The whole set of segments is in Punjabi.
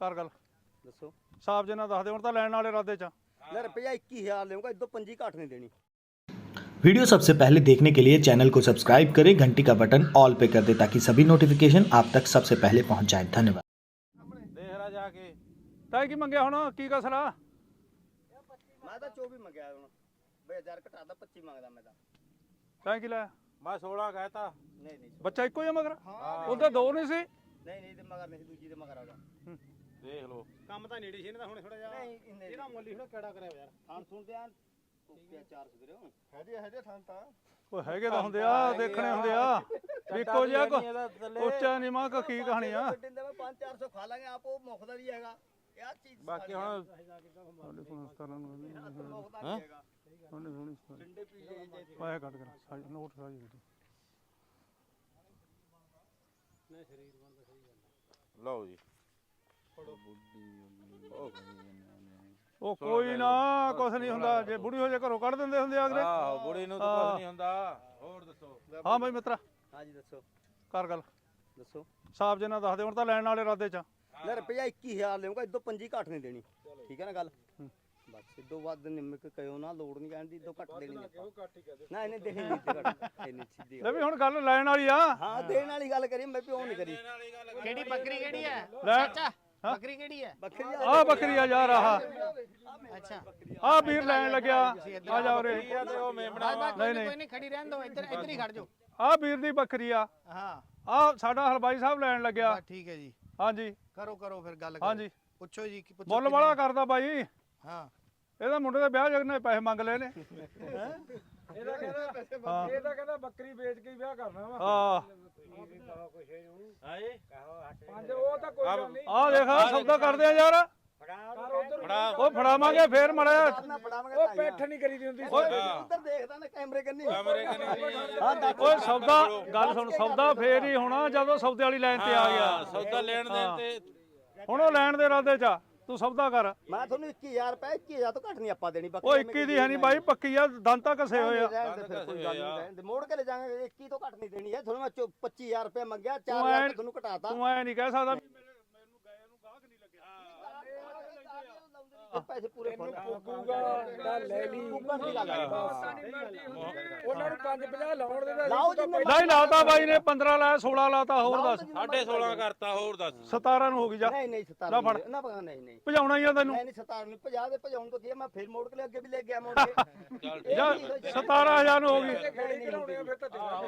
ਕਰ ਗੱਲ ਦੱਸੋ ਸਾਫ ਜੇ ਨਾ ਦੱਸ ਦੇ ਹੁਣ ਤਾਂ ਲੈਣ ਵਾਲੇ ਇਰਾਦੇ ਚ ਆ। ਲੈ ਰੁਪਈਆ 21000 ਲਊਂਗਾ ਇਦੋਂ ਪੰਜੀ ਘੱਟ ਨਹੀਂ ਦੇਣੀ वीडियो सबसे पहले देखने के लिए चैनल को सब्सक्राइब करें घंटी का बटन ऑल पे कर दें ताकि सभी नोटिफिकेशन आप तक सबसे पहले पहुंच जाएं धन्यवाद ਦੇਖ ਰਾ ਜਾ ਕੇ ਤੈਂ ਕੀ ਮੰਗਿਆ ਹੁਣ ਕੀ ਕਸਰਾ ਮੈਂ ਤਾਂ 24 ਮੰਗਿਆ ਹੁਣ ਬਈ 1000 ਘਟਾਦਾ 25 ਮੰਗਦਾ ਮੈਂ ਤਾਂ ਤੈਂ ਕੀ ਲੈ ਮੈਂ 16 ਕਹਿਤਾ ਨਹੀਂ ਨਹੀਂ ਬੱਚਾ ਇੱਕੋ ਹੀ ਆ ਮਗਰ ਹਾਂ ਉਹਦੇ ਦੋ ਨਹੀਂ ਸੀ ਨਹੀਂ ਨਹੀਂ ਤੇ ਮਗਰ ਨਹੀਂ ਦੂਜੀ ਦੇ ਮਗਰ ਆਉਦਾ ਦੇਖ ਲਓ। ਕੰਮ ਤਾਂ ਨੇੜੇ ਸੀ ਇਹਨਾਂ ਦਾ ਹੁਣ ਥੋੜਾ ਜਿਹਾ ਨਹੀਂ ਇੰਨੇ ਇਹਦਾ ਮੁੱਲ ਹੀ ਥੋੜਾ ਕਿਹੜਾ ਕਰਿਆ ਯਾਰ। ਹਾਂ। ਸੁਣਦੇ ਆ ਓਕੇ 400 ਦੇ ਹੋ ਹਜੇ ਹਜੇ ਥਾਂ ਤਾਂ। ਉਹ ਹੈਗੇ ਤਾਂ ਹੁੰਦੇ ਆ ਦੇਖਣੇ ਹੁੰਦੇ ਆ। ਇੱਕੋ ਜਿਹਾ ਕੋ ਉੱਚਾ ਨਹੀਂ ਮਾਂ ਕੀ ਕਹਾਣੀ ਆ। ਗੱਡੀ ਦੇ 5 400 ਖਾ ਲਾਂਗੇ ਆਪ ਉਹ ਮੁਖਦਾ ਵੀ ਹੈਗਾ। ਇਹ ਆਹ ਚੀਜ਼ ਬਾਕੀ ਹੁਣ ਮੁਖਦਾ ਵੀ ਹੈਗਾ। ਠੰਡੇ ਪੀ ਲਏ ਜੇ ਵਾਇਆ ਕੱਟ ਕਰ ਸਾਈ ਨੋਟ ਸਾਈ ਦੇ ਲਓ ਜੀ। ਉਹ ਕੋਈ ਨਾ ਕੁਛ ਨਹੀਂ ਹੁੰਦਾ। ਜੇ ਬੁੜੀ ਹੋ ਜਾ ਘਰੋਂ ਕੱਢ ਦਿੰਦੇ ਹੁੰਦੇ ਆ ਅਗਲੇ। ਆਹੋ ਬੁੜੀ ਨੂੰ ਤਾਂ ਕੁਝ ਨਹੀਂ ਹੁੰਦਾ। ਹੋਰ ਦੱਸੋ? ਹਾਂ ਬਈ ਮਿੱਤਰਾ। ਹਾਂਜੀ ਦੱਸੋ। ਕਰ ਗੱਲ। ਦੱਸੋ। ਸਾਫ਼ ਜੇ ਨਾ ਦੱਸ ਦੇ ਹੁਣ ਤਾਂ ਲੈਣ ਵਾਲੇ ਇਰਾਦੇ ਚ ਆ। ਲੈ ਰੁਪਈਆ 21000 ਲਊਂਗਾ ਇਦੋਂ ਪੰਜੀ ਘੱਟ ਨਹੀਂ ਦੇਣੀ। ਠੀਕ ਹੈ ਨਾ ਗੱਲ? ਬਸ ਇਦੋਂ ਵੱਧ ਨਿੰਮਕ ਕਹਿਓ ਨਾ ਲੋੜ ਨਹੀਂ ਕਹਿਣ ਦੀ ਇਦੋਂ ਘੱਟ ਦੇਣੀ ਆਪਾਂ। ਨਾ ਇਹਨੇ ਦੇਣੀ ਨਹੀਂ ਤੇ ਘੱਟ। ਇੰਨੀ ਸਿੱਧੀ ਲੈ ਗੱਲ। ਵੀ ਹੁਣ ਗੱਲ ਲੈਣ ਵਾਲੀ ਆ। ਹਾਂ ਦੇਣ ਵਾਲੀ ਗੱਲ ਕਰੀ ਮੈਂ ਪਿਓ ਨਹੀਂ ਕਰੀ। ਕਿਹੜੀ ਬੱਕਰੀ ਕਿਹੜੀ ਹੈ ਲੈ। ਬੱਕਰੀ ਕਿਹੜੀ ਹੈ? ਬੱਕਰੀ ਆ ਬੱਕਰੀ ਆ ਯਾਰ ਆਹ। ਅੱਛਾ। ਆ ਵੀਰ ਲੈਣ ਲੱਗਿਆ। ਆ ਜਾ ਉਰੇ। ਤੇ ਉਹ ਮੇਮਣਾ ਬਸ ਬਸ ਨਹੀਂ, ਨਹੀਂ। ਨਹੀਂ। ਕੋਈ ਨਹੀਂ ਖੜੀ ਰਹਿਣ ਦੋ ਇੱਧਰ ਇੱਧਰ ਹੀ ਖੜ ਜਾਓ। ਆ ਵੀਰ ਦੀ ਬੱਕਰੀ ਆ। ਹਾਂ। ਆ ਸਾਡਾ ਹਲਵਾਈ ਸਾਹਿਬ ਲੈਣ ਲੱਗਿਆ। ਬਸ ਠੀਕ ਹੈ ਜੀ। ਹਾਂਜੀ। ਕਰੋ ਕਰੋ ਫਿਰ ਗੱਲ ਕਰੋ। ਹਾਂਜੀ ਪੁੱਛੋ ਜੀ ਕੀ ਪੁੱਛੋ ਮੁੱਲ ਕਿੰਨੇ? ਵਾਲਾ ਕਰਦਾ ਬਾਈ। ਹਾਂ। ਇਹਦਾ ਮੁੰਡੇ ਦੇ ਵਿਆਹ ਜਗਨੇ ਪੈਸੇ ਮੰਗ ਲਏ ਨੇ। ਇਹਦਾ ਕਹਿੰਦਾ ਪੈਸੇ ਹਾਂ। ਇਹ ਤਾਂ ਕਹਿੰਦਾ ਬੱਕਰੀ ਵੇਚ ਕੇ ਹੀ ਵਿਆਹ ਕਰਨਾ ਵਾ। ਆ ਆਏ ਪੰਜ ਉਹ ਤਾਂ ਕੋਈ ਗੱਲ ਨਹੀਂ। ਆ ਦੇਖ ਆਹ ਸੌਦਾ ਕਰਦੇ ਆ ਯਾਰ। ਫੜਾ ਉਹ ਫੜਾਵਾਂਗੇ ਫੇਰ ਮੜਿਆ ਉਹ ਪੈਠ ਨਹੀਂ ਕਰੀਦੀ ਹੁੰਦੀ ਉੱਧਰ ਦੇਖਦਾ ਨਾ ਕੈਮਰੇ ਕੰਨੀ। ਕੈਮਰੇ ਕੰਨੀ। ਹਾਂ ਓਏ ਸੌਦਾ ਗੱਲ ਸੁਣ ਸੌਦਾ ਫੇਰ ਹੀ ਹੋਣਾ ਜਦੋਂ ਸੌਦੇ ਵਾਲੀ ਲਾਈਨ ਤੇ ਆ ਹਾਂ ਗਿਆ ਸੌਦਾ ਲੈਣ ਦੇਣ ਤੇ ਹੁਣ ਉਹ ਲੈਣ ਦੇ ਇਰਾਦੇ ਚ ਆ। ਤੂੰ ਸੌਦਾ ਕਰ ਮੈਂ ਤੁਹਾਨੂੰ 21000 ਰੁਪਏ 21000 ਤੋਂ ਘੱਟ ਨਹੀਂ ਆਪਾਂ ਦੇਣੀ ਬੱਕਰੀ ਉਹ 21 ਦੀ ਹੈ ਨਹੀਂ ਬਾਈ ਪੱਕੀ ਆ ਦੰਤਾ ਕਸੇ ਹੋਏ ਆ। ਦੇ ਕੋਈ ਗੱਲ ਨਹੀਂ ਰਹਿਣ ਦੇ ਮੋੜ ਕੇ ਲੈ ਜਾਵਾਂਗੇ 21 ਤੋਂ ਘੱਟ ਨਹੀਂ ਦੇਣੀ ਹੈ। ਤੁਹਾਨੂੰ ਮੈਂ ਚੋ- 25000 ਰੁਪਏ ਮੰਗਿਆ ਤੂੰ 4000 ਐਂ- ਰੁਪਏ ਤੁਹਾਨੂੰ ਘਟਾਤਾ। ਤੂੰ ਐ ਨਹੀਂ ਕਹਿ ਸਕਦਾ ਪੈਸੇ ਪੂਰੇ ਫੜ ਪੁੱਗੂਗਾ ਤਾਂ ਲੈ ਲਈ। ਉੱਪਰ ਦੀ ਗੱਲ ਹੈ। ਬਸ। ਉਹਨਾਂ ਨੂੰ 550 ਲਾਉਣ ਦੇ ਤਾਂ ਲਾਓ ਜਿੰਨੇ ਨਹੀਂ ਲਾਤਾ ਬਾਈ ਨੇ 15 ਲਾਇਆ 16 ਲਾਤਾ ਹੋਰ ਦੱਸ। ਸਾਢੇ 16 ਕਰਤਾ ਹੋਰ ਦੱਸ। 17 ਨੂੰ ਹੋ ਗਈ ਜਾ। ਨਹੀਂ ਨਹੀਂ 17 ਲੈ ਫੜ। ਨਾ ਪਕਾ ਨਹੀਂ ਨਹੀਂ। ਭਜਾਉਣਾ ਹੀ ਆ ਤੈਨੂੰ। ਨਹੀਂ ਨਹੀਂ 17 ਨਹੀਂ 50 ਦੇ ਭਜਾਉਣ ਤੋਂ ਕੀ ਮੈਂ ਫਿਰ ਮੋੜ ਕੇ ਲੈ ਅੱਗੇ ਵੀ ਲੈ ਗਿਆ ਮੋੜ ਕੇ। ਚੱਲ ਜਾ। 17000 ਨੂੰ ਹੋ ਗਈ। ਖੇੜੀ ਕਰਾਉਣੇ ਆ ਫਿਰ ਤਾਂ ਜਵਾਬ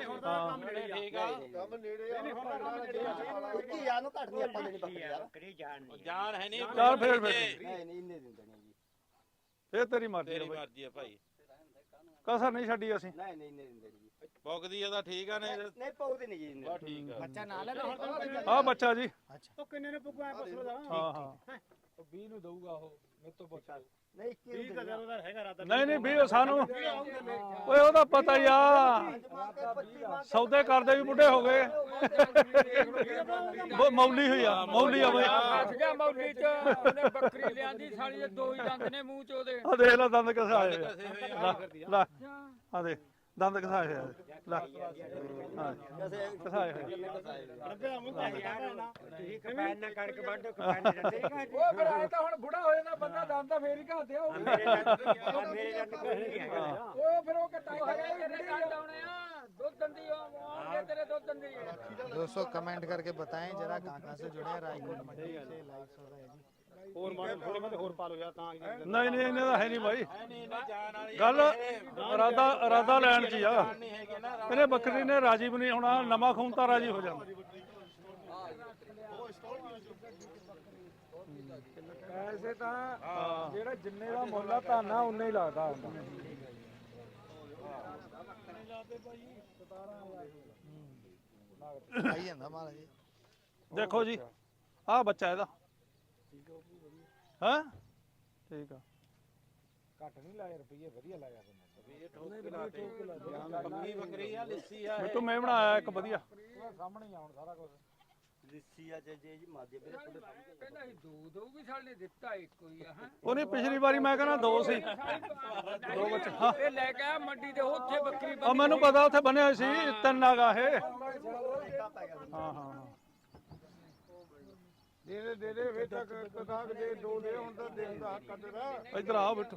ਠੀਕ ਆ। ਇੱਕੀ ਯਾਰ ਨੂੰ ਘੱਟ ਨਹੀਂ ਆਪਾਂ ਦੇਣੀ ਬੱਕਰੀ ਯਾਰ ਜਾਨ ਹੈ ਨਹੀਂ ਚੱਲ ਫੇਰ ਫਿਰ। ਨਹੀਂ ਨਹੀਂ ਇੰਨੇ ਨਹੀਂ ਜੀ। ਇਹ ਤੇਰੀ ਮਰਜ਼ੀ ਤੇਰੀ ਆ ਬਾਈ। ਮਰਜ਼ੀ ਆ ਭਾਈ। ਕਸਰ ਨਹੀਂ ਛੱਡੀ ਅਸੀਂ। ਨਹੀਂ ਨਹੀਂ ਇੰਨੇ ਦਿੰਦੇ ਨਹੀਂ ਜੀ। ਪੁੱਗਦੀ ਆ ਤਾਂ ਠੀਕ ਆ ਨਹੀਂ ਤੇ- ਨਹੀਂ ਪਾਉਦੇ ਨਹੀਂ ਜੀ ਬਸ ਠੀਕ ਆ। ਬੱਚਾ ਨਾਲ ਹੈ ਆ ਬੱਚਾ ਜੀ। ਉਹ ਕਿੰਨੇ ਨੇ ਪੁੱਗੂ ਐ ਪੁੱਛ ਲੋ ਹਾਂ ਹਾਂ। 20 ਨੂੰ ਦਊਗਾ ਉਹ ਮੇਰੇ ਤੋਂ ਪੁੱਛ ਲਓ। ਨਹੀਂ 21 ਨੂੰ ਦੇਣੀ ਆ। ਹੈਗਾ ਰਾਤ ਨਹੀਂ ਨਹੀਂ ਵੀ ਸਾਨੂੰ ਓਏ ਉਹਦਾ ਪਤਾ ਹੀ ਆ। ਪੰਜ ਮੰਗ ਕੇ 25 ਮੰਗ ਸੌਦੇ ਕਰਦੇ ਵੀ ਬੁੱਢੇ ਹੋ ਗਏ। ਉਹ ਮੌਲੀ ਹੋਈ ਆ ਮੌਲੀ ਆ ਬਈ। ਫਸ ਗਿਆ ਮੌਲੀ ਚ ਉਹਨੇ ਬੱਕਰੀ ਲਿਆਂਦੀ ਸਾਲੀ ਦੇ ਦੋ ਹੀ ਦੰਦ ਨੇ ਮੂੰਹ ਚ ਉਹਦੇ। ਆ ਦੇਖ ਲੈ ਦੰਦ ਕਿਸ ਆਏ ਆ। ਆ। ਲੈ ਲੈ। ਆ ਦੇਖ। ਦੰਦ ਕਿਸ ਆਏ ਹੋਏ ਆ। ਲੈ। ਹਾਂ। ਕਸੇ ਕਿਸ ਆਏ ਹੋਏ ਆ। ਉਹ ਫਿਰ ਐ ਤਾਂ ਹੁਣ ਬੁੜਾ ਹੋ ਜਾਂਦਾ ਬੰਦਾ ਦੰਦ ਤਾਂ ਫੇਰ ਹੀ ਘਾਤੇ ਆ ਉਹ ਉਹ ਫਿਰ ਉਹ ਕਟਾਈ ਆਉਣੇ ਆ। ਦੋ ਦੰਦੀ ਆਉਣਗੇ ਤੇਰੇ ਦੋ ਦੰਦੀ दोस्तों कमेंट करके बताएं जरा कहाँ कहाँ से जुड़े हैं रायकोट मंडी से लाइव सौदा है जी ਹੋਰ ਮਾਡਲ ਥੋੜੇ ਮੈਂ ਹੋਰ ਪਾ ਲਓ ਯਾਰ ਤਾਂ ਨਹੀਂ ਨਹੀਂ ਇਹਨੇ ਦਾ ਹੈ ਨਹੀਂ ਬਾਈ ਨਹੀਂ ਨਾ ਜਾਨ ਵਾਲੀ ਗੱਲ ਇਰਾਦਾ ਇਰਾਦਾ ਲੈਣ ਚ ਹੀ ਆ ਨਹੀਂ ਹੈਗੇ ਨਾ ਇਹਨੇ ਬੱਕਰੀ ਨੇ ਰਾਜੀ ਵੀ ਨਹੀਂ ਹੋਣਾ ਨਵਾਂ ਖੂਨ ਤਾਂ ਰਾਜੀ ਹੋ ਜਾਂਦਾ ਪੈਸੇ ਤਾਂ ਜਿਹੜਾ ਜਿੰਨੇ ਦਾ ਮੁੱਲ ਆ ਧਾਨਾ ਉਨਾ ਹੀ ਲੱਗਦਾ ਹੁੰਦਾ ਦੇਖੋ ਜੀ ਆਹ ਬੱਚਾ ਇਹਦਾ। ਹਾਂ? ਠੀਕ ਆ। ਘੱਟ ਨਹੀਂ ਲਾਇਆ ਰੁਪਈਏ ਵਧੀਆ ਲਾਇਆ ਬੰਦਾ। ਇਹ ਠੋਕ ਕੇ ਲਾਤੇ ਬੱਕਰੀ ਬੱਕਰੀ ਮੈਂ ਬਣਾਇਆ ਇੱਕ ਵਧੀਆ। ਸਾਹਮਣੇ ਆਉਣ ਸਾਰਾ ਕੁਝ ਲਿੱਸੀ ਆ ਜੇ ਜੇ ਜੀ ਮਾਦੇ ਮੇਰੇ ਕੋਲ ਕਹਿੰਦਾ ਸੀ ਦੋ ਦਊਗੀ ਸਾਲੇ ਨੇ ਦਿੱਤਾ ਇੱਕੋ ਹੀ ਆ ਹੈ। ਉਹਨੇ ਪਿਛਲੀ ਵਾਰੀ ਮੈਂ ਕਹਿੰਦਾ ਦੋ ਸੀ। ਦੋ ਬੱਚੇ। ਹਾਂ ਇਹ ਲੈ ਕੇ ਆ ਮੰਡੀ ਦੇ ਉੱਥੇ ਬੱਕਰੀ ਆ ਮੈਨੂੰ ਪਤਾ ਉੱਥੇ ਬਣਿਆ ਹੋਏ ਸੀ ਤਿੰਨ ਨਾਗਾ ਇਹ। ਹਾਂ ਹਾਂ ਹਾਂ। ਦੇ ਦੇ ਦੇ ਦੇ ਵੇ ਤੱਕ ਕਦਾਕ ਦੇ ਦੋ ਦੇ ਹੁਣ ਤਾਂ ਦੇਣ ਦਾ ਆ ਤੇਰਾ। ਇੱਧਰ ਆ ਬਿੱਟੂ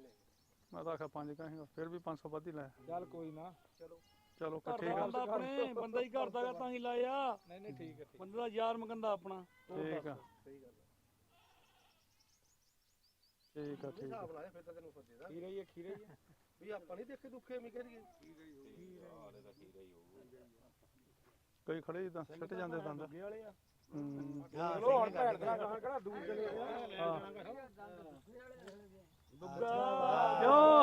ਮੈਂ ਤਾਂ ਆਖਿਆ ਪੰਜ ਕਹਾਂਗਾ ਫਿਰ ਵੀ 500 ਵੱਧ ਹੀ ਲਾਇਆ। ਚੱਲ ਕੋਈ ਨਾ ਚਲੋ। ਇਕੱਠੇ ਕਰ ਆਪਣੇ ਬੰਦਾ ਹੀ ਘਰ ਦਾ ਗਾ ਤਾਂ ਹੀ ਲਾਇਆ। ਨਹੀਂ ਨਹੀਂ ਠੀਕ ਹੈ ਬੰਦੇ ਦਾ ਯਾਰ ਮੰਗੰਦਾ ਆਪਣਾ। ਠੀਕ ਆ। ਠੀਕ ਆ ਠੀਕ ਆ। ਲਾਇਆ ਫਿਰ ਤਾਂ ਤੈਨੂੰ ਫੱਦੇ ਦਾ ਖੀਰੇ ਹੀ ਹੈ ਖੀਰੇ ਹੀ ਹੈ। ਵੀ ਆਪਾਂ ਨਹੀਂ ਦੇਖੇ ਦੁੱਖੇ ਮੀ ਕਰੀਏ ਕਈ ਖੜੇ ਜਿੱਦਾਂ ਸਿੱਟ ਜਾਂਦੇ ਦੰਦ ਵਾਲੇ ਆ। ਹੂੰ। ਚਲੋ ਹੁਣ ਭੈਣ ਦਾ ਗਾਂ ਕਿਹੜਾ ਦੂਰ ਚਲੇ ਗਿਆ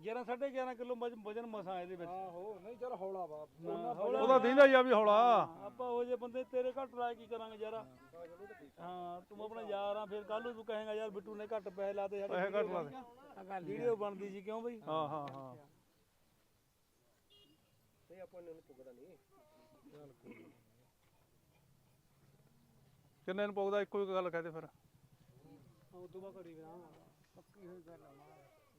11 11.5 ਕਿਲੋ ਵਜਨ ਮਸਾ ਇਹਦੇ ਵਿੱਚ। ਆਹੋ ਨਹੀਂ ਚੱਲ ਹੌਲਾ ਵਾ। ਉਹਨਾਂ ਉਹਦਾ ਦਿੰਦਾ ਹੀ ਆ ਵੀ ਹੌਲਾ। ਆਪਾਂ ਉਹ ਜੇ ਬੰਦੇ ਤੇਰੇ ਘੱਟ ਰਾਏ ਕੀ ਕਰਾਂਗੇ ਯਾਰ? ਹਾਂ ਤੂੰ ਆਪਣਾ ਯਾਰ ਆ ਫਿਰ ਕੱਲ ਨੂੰ ਤੂੰ ਕਹੇਗਾ ਯਾਰ ਬਿੱਟੂ ਨੇ ਘੱਟ ਪੈਸੇ ਲਾਤੇ ਸਾਡੇ ਪੈਸੇ ਘੱਟ ਲਾ ਦੇ ਵੀਡੀਓ ਬਣਦੀ ਸੀ ਕਿਉਂ ਬਈ? ਹਾਂ ਹਾਂ ਹਾਂ। ਨਹੀਂ ਆਪਾਂ ਨੂੰ ਪੁੱਗਦਾ ਨਹੀਂ। ਕਿੰਨੇ ਨੂੰ ਪਊਦਾ ਇੱਕੋ ਹੀ ਗੱਲ ਕਹਦੇ ਫਿਰ। ਉਹ ਤੋਂ ਬਾਅਦ ਕਰੀ ਗਾ ਪੱਕੀ ਹੋਈ ਗੱਲ ਆ।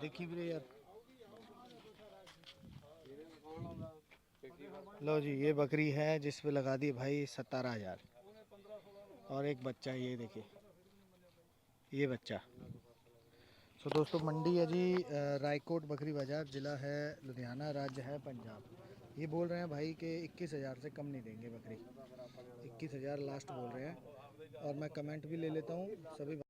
देखी भी यार। लो जी, ये बकरी है जिस पे लगा दी भाई सतारह हज़ार। और एक बच्चा ये देखिए। ये बच्चा। सो दोस्तों, मंडी है जी रायकोट बकरी बाज़ार, ज़िला है लुधियाना, राज्य है पंजाब। ये बोल रहे हैं भाई कि इक्कीस हज़ार से कम नहीं देंगे बकरी। इक्कीस हज़ार लास्ट बोल रहे हैं। और मैं कमेंट भी ले लेता हूँ, सभी